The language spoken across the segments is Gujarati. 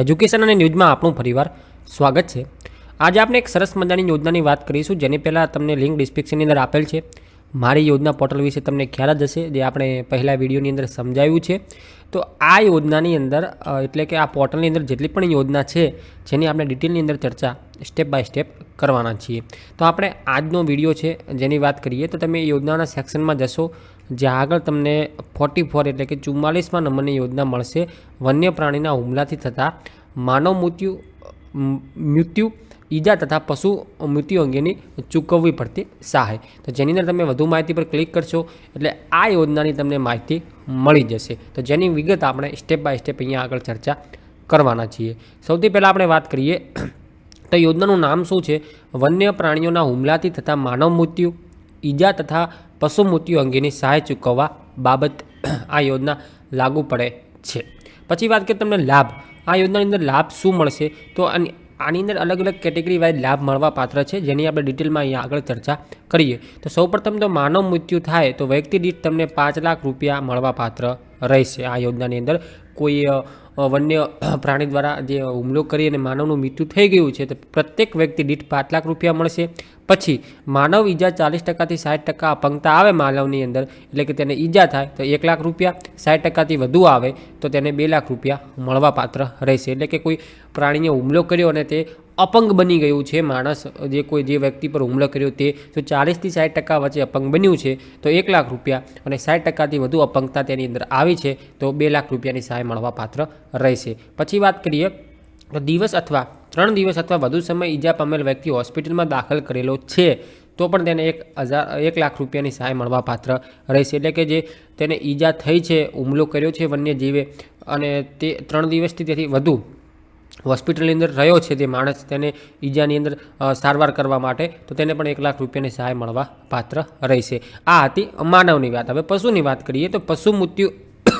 એજ્યુકેશન અને ન્યૂઝમાં આપણું ફરીવાર સ્વાગત છે. આજે આપણે એક સરસ મજાની યોજનાની વાત કરીશું, જેની પહેલાં તમને લિંક ડિસ્ક્રિપ્શનની અંદર આપેલ છે. મારી યોજના પોર્ટલ વિશે તમને ખ્યાલ જ હશે, જે આપણે પહેલાં વિડીયોની અંદર સમજાવ્યું છે. તો આ યોજનાની અંદર એટલે કે આ પોર્ટલની અંદર જેટલી પણ યોજના છે, જેની આપણે ડિટેલની અંદર ચર્ચા સ્ટેપ બાય સ્ટેપ કરવાના છીએ. તો આપણે આજનો વીડિયો છે, જેની વાત કરીએ, તો તમે યોજનાના સેક્શનમાં જશો જ્યાં આગળ તમને ફોર્ટી ફોર એટલે કે ચુમ્માલીસમાં નંબરની યોજના મળશે. વન્ય પ્રાણીના હુમલાથી થતા માનવ મૃત્યુ મૃત્યુ, ઈજા તથા પશુ મૃત્યુ અંગેની ચૂકવવી પડતી સહાય. તો જેની અંદર તમે વધુ માહિતી પર ક્લિક કરશો એટલે આ યોજનાની તમને માહિતી મળી જશે. તો જેની વિગત આપણે સ્ટેપ બાય સ્ટેપ અહીંયા આગળ ચર્ચા કરવાના છીએ. સૌથી પહેલાં આપણે વાત કરીએ, તો યોજનાનું નામ શું છે? વન્ય પ્રાણીઓના હુમલાથી થતા માનવ મૃત્યુ ઈજા તથા પશુ મૃત્યુ અંગેની સહાય ચૂકવવા બાબત આ યોજના લાગુ પડે છે. પછી વાત કરીએ તમને લાભ. આ યોજનાની અંદર લાભ શું મળશે? તો આની અંદર અલગ અલગ કેટેગરી વાઇઝ લાભ મળવા પાત્ર છે, જેની આપણે ડિટેલમાં અહીંયા આગળ ચર્ચા કરીએ. તો સૌપ્રથમ તો માનવ મૃત્યુ થાય તો વ્યક્તિ દીઠ તમને પાંચ લાખ રૂપિયા મળવા પાત્ર રહેશે આ યોજનાની અંદર. કોઈ વન્ય પ્રાણી દ્વારા જે હુમલો કરી અને માનવનું મૃત્યુ થઈ ગયું છે, તો પ્રત્યેક વ્યક્તિ દીઠ પાંચ લાખ રૂપિયા મળશે. પછી, માનવ ઈજા ચાલીસ ટકાથી સાઠ ટકા અપંગતા આવે માનવની અંદર, એટલે કે તેને ઈજા થાય, તો એક લાખ રૂપિયા, સાઠ ટકાથી વધુ આવે, તો તેને બે લાખ રૂપિયા મળવા પાત્ર રહેશે. એટલે કે કોઈ પ્રાણીએ હુમલો કર્યો અને તે અપંગ બની ગયું છે. માણસ, જે કોઈ, જે વ્યક્તિ પર હુમલો કર્યો તે, તો ચાલીસથી સાઠ ટકા વચ્ચે અપંગ બન્યું છે. તો એક લાખ રૂપિયા અને સાઠ ટકાથી વધુ અપંગતા તેની અંદર આવી છે. તો બે લાખ રૂપિયાની સહાય મળવા પાત્ર રહેશે. પછી વાત કરીએ, તો દિવસ અથવા ત્રણ દિવસ અથવા વધુ સમય ઈજા પામેલ વ્યક્તિ હોસ્પિટલમાં દાખલ કરેલો છે, તો પણ તેને એક હજાર, એક લાખ રૂપિયાની સહાય મળવા પાત્ર રહેશે. એટલે કે જે તેને ઈજા થઈ છે, હુમલો કર્યો છે વન્યજીવે અને તે ત્રણ દિવસથી તેથી વધુ હોસ્પિટલની અંદર રહ્યો છે તે માણસ તેને ઈજાની અંદર સારવાર કરવા માટે, તો તેને પણ એક લાખ રૂપિયાની સહાય મળવા પાત્ર રહેશે આ હતી માનવની વાત. હવે પશુની વાત કરીએ તો પશુ મૃત્યુ,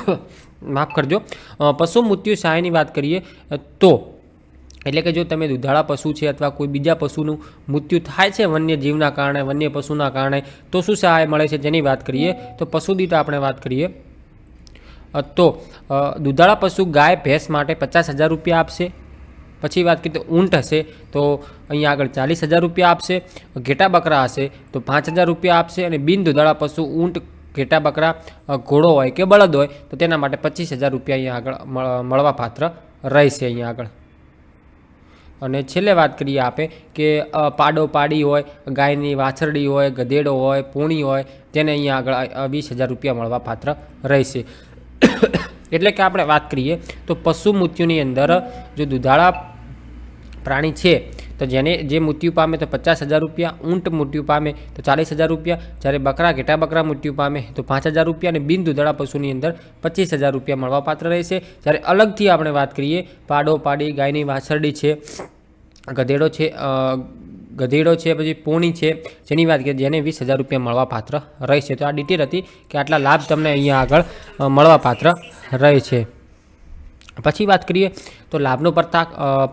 માફ કરજો પશુ મૃત્યુ સહાયની વાત કરીએ તો એટલે કે જો તમે દુધાળા પશુ છે અથવા કોઈ બીજા પશુનું મૃત્યુ થાય છે વન્ય જીવના કારણે વન્ય પશુના કારણે, તો શું સહાય મળે છે જેની વાત કરીએ? તો પશુ દીઠ આપણે વાત કરીએ. તો દુધાળા પશુ ગાય ભેંસ માટે પચાસ હજાર રૂપિયા આપશે. પછી વાત કરીએ તો ઊંટ હશે, તો અહીંયા આગળ ચાલીસ હજાર રૂપિયા આપશે, ઘેટા બકરા હશે, તો પાંચ હજાર રૂપિયા આપશે અને બિન દુધાળા પશુ ઊંટ, ઘેટા બકરા ઘોડો હોય કે બળદ હોય, તો તેના માટે પચીસ હજાર રૂપિયા અહીંયા આગળ મળવા પાત્ર રહેશે અહીંયા આગળ. અને છેલ્લે વાત કરીએ આપે કે પાડો પાડી હોય, ગાયની વાછરડી હોય, ગધેડો હોય, પૂણી હોય, તેને અહીંયા આગળ વીસ હજાર રૂપિયા મળવા પાત્ર રહેશે. એટલે કે આપણે વાત કરીએ તો પશુ મૃત્યુની અંદર જો દુધાળા પ્રાણી છે, તો જેને જે મૃત્યુ પામે તો પચાસ હજાર રૂપિયા, ઊંટ મૃત્યુ પામે તો ચાલીસ હજાર રૂપિયા, જ્યારે બકરા, ઘેટા બકરા મૃત્યુ પામે તો પાંચ હજાર રૂપિયા અને બિન દુધાળા પશુની અંદર પચીસ હજાર રૂપિયા મળવા પાત્ર રહેશે. જ્યારે અલગથી આપણે વાત કરીએ, પાડો, પાડી, ગાયની વાછરડી છે, ગધેડો છે ગધેડો છે, પછી પોણી છે, જેની વાત કરીએ જેને વીસ હજાર રૂપિયા મળવા પાત્ર રહેશે. તો આ ડિટેલ હતી કે આટલા લાભ તમને અહીંયા આગળ મળવાપાત્ર મળવા પાત્ર રહે છે પછી વાત કરીએ તો લાભનો પ્રતા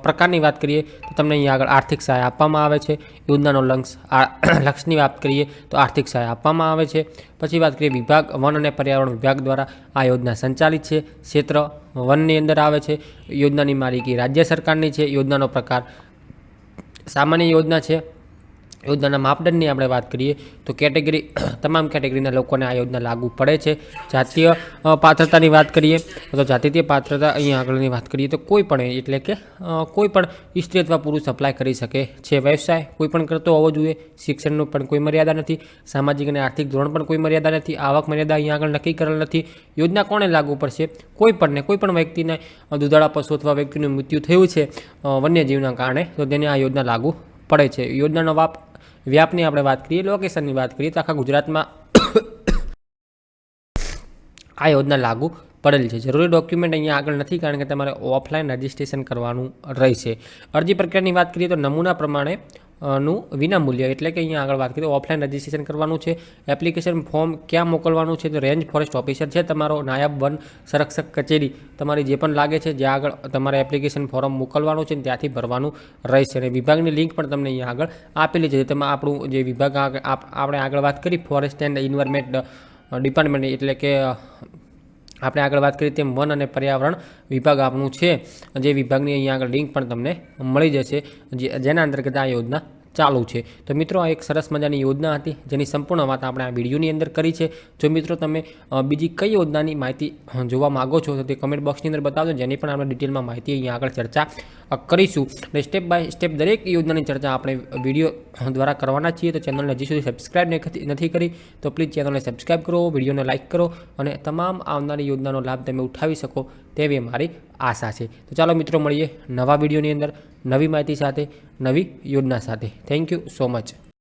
પ્રકારની વાત કરીએ તો તમને અહીંયા આગળ આર્થિક સહાય આપવામાં આવે છે. યોજનાનો લક્ષ લક્ષની વાત કરીએ તો આર્થિક સહાય આપવામાં આવે છે. પછી વાત કરીએ વિભાગ વન અને પર્યાવરણ વિભાગ દ્વારા આ યોજના સંચાલિત છે. ક્ષેત્ર વનની અંદર આવે છે. યોજનાની માલિકી રાજ્ય સરકારની છે. યોજનાનો પ્રકાર સામાન્ય યોજના છે. યોજનાના માપદંડની આપણે વાત કરીએ તો કેટેગરી તમામ કેટેગરીના લોકોને આ યોજના લાગુ પડે છે. જાતીય પાત્રતાની વાત કરીએ તો જાતીય પાત્રતા અહીંયા આગળની વાત કરીએ તો કોઈ પણ એટલે કે કોઈ પણ સ્ત્રી અથવા પુરુષ અપ્લાય કરી શકે છે. વ્યવસાય કોઈ પણ કરતો હોવો જોઈએ. શિક્ષણનું પણ કોઈ મર્યાદા નથી. સામાજિક અને આર્થિક ધોરણ પણ કોઈ મર્યાદા નથી. આવક મર્યાદા અહીંયા આગળ નક્કી કરેલ નથી. યોજના કોને લાગુ પડશે? કોઈ પણને કોઈ પણ વ્યક્તિને દુધાળા પશુ અથવા વ્યક્તિનું મૃત્યુ થયું છે વન્યજીવના કારણે તો તેને આ યોજના લાગુ પડે છે. યોજનાનો વાપ વ્યાપની આપણે વાત કરીએ લોકેશનની વાત કરીએ તો આખા ગુજરાતમાં આ યોજના લાગુ પડેલ છે. જરૂરી ડોક્યુમેન્ટ અહીંયા આગળ નથી કારણ કે તમારે ઓફલાઈન રજિસ્ટ્રેશન કરવાનું રહેશે. અરજી પ્રક્રિયાની વાત કરીએ તો નમૂના પ્રમાણે નું વિનામૂલ્ય એટલે કે અહીંયા આગળ વાત કરીએ ઓફલાઈન રજિસ્ટ્રેશન કરવાનું છે. એપ્લિકેશન ફોર્મ ક્યાં મોકલવાનું છે? તો રેન્જ ફોરેસ્ટ ઓફિસર છે તમારો, નાયબ વન સંરક્ષક કચેરી. તમારી જે પણ લાગે છે, જ્યાં આગળ તમારે એપ્લિકેશન ફોર્મ મોકલવાનું છે ને ત્યાંથી ભરવાનું રહેશે. અને વિભાગની લિંક પણ તમને અહીંયા આગળ આપેલી છે. તેમાં આપણું જે વિભાગ આપણે આગળ વાત કરી ફોરેસ્ટ એન્ડ એન્વાયરમેન્ટ ડિપાર્ટમેન્ટ એટલે કે આપણે આગળ વાત કરીએ તેમ વન અને પર્યાવરણ વિભાગ આપણું છે. જે વિભાગની અહીંયા આગળ લિંક પણ તમને મળી જશે. જેના અંતર્ગત આ યોજના ચાલુ છે. તો મિત્રો આ એક સરસ મજાની યોજના હતી, જેની સંપૂર્ણ વાત આપણે આ વિડીયોની અંદર કરી છે. જો મિત્રો તમે બીજી કઈ યોજનાની માહિતી જોવા માગો છો તો તે કમેન્ટ બોક્સની અંદર બતાવજો, જેની પણ આપણે ડિટેલમાં માહિતી અહીંયા આગળ ચર્ચા કરીશું. અને સ્ટેપ બાય સ્ટેપ દરેક યોજનાની ચર્ચા આપણે વીડિયો દ્વારા કરવાના છીએ. તો ચેનલને હજી સુધી સબસ્ક્રાઈબ નથી કરી, તો પ્લીઝ ચેનલને સબસ્ક્રાઈબ કરો, વિડીયોને લાઇક કરો, અને તમામ આવનારી યોજનાનો લાભ તમે ઉઠાવી શકો, તેવી મારી આશા છે. તો ચાલો મિત્રો મળીએ નવા વિડીયોની અંદર. નવી માહિતી સાથે નવી યોજના સાથે. Thank you so much